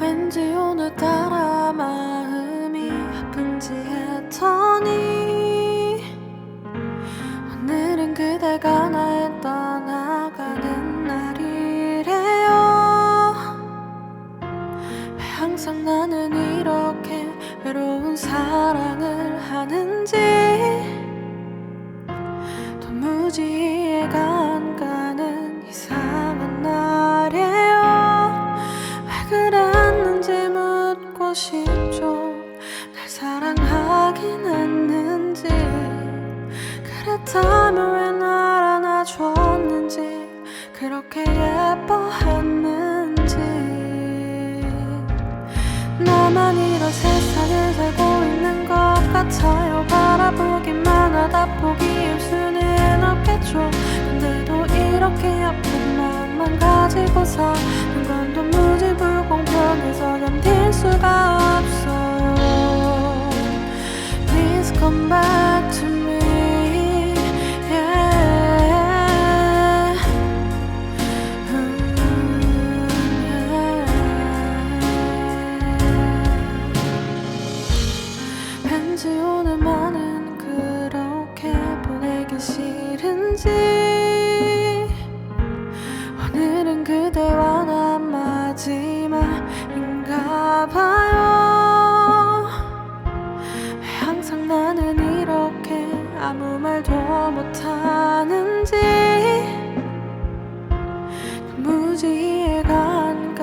왠지 오늘따라 마음이 아픈지 했더니 오늘은 그대가 날 떠나가는 날이래요. 왜 항상 나는 이렇게 외로운 사랑을 하는지 도무지 그랬다면 왜날 안아줬는지 그렇게 예뻐했는지. 나만 이런 세상을 살고 있는 것 같아요. 바라보기만 하다 포기할 수는 없겠죠. 근데도 이렇게 아픈 마음만 가지고 사는 건 도무지 불공평해서 견딜 수가 없어요 Please come back 아무 말도 못하는지 도무지 이해가 안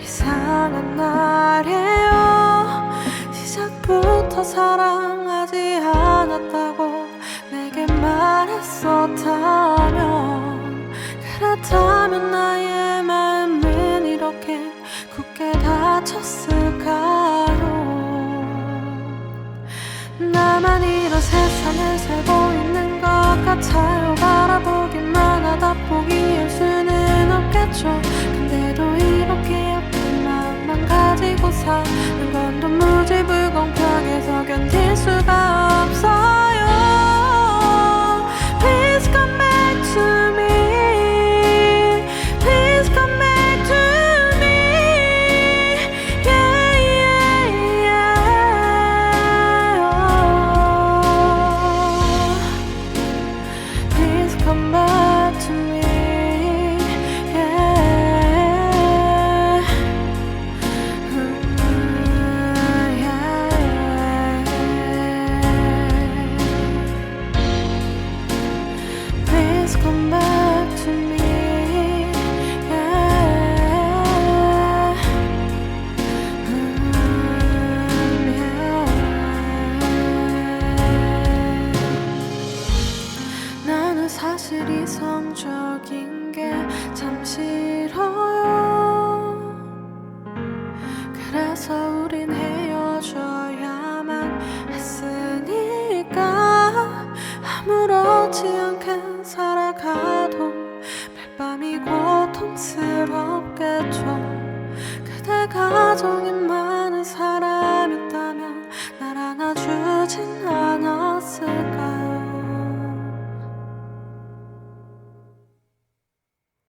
이상한 날이에요. 시작부터 사랑하지 않았다고 내게 말했었다면 그렇다면 나의 마음은 이렇게 굳게 닫혔을까요? 나만 이런 세상을 살고 있는 것 같아요. 바라보기만 하다 포기할 수는 없겠죠. 근데도 이렇게 아픈 마음만 가지고 사 사실 이성적인 게 참 싫어요. 그래서 우린 헤어져야만 했으니까 아무렇지 않게 살아가도 밤이 고통스럽겠죠 그대 가정인 말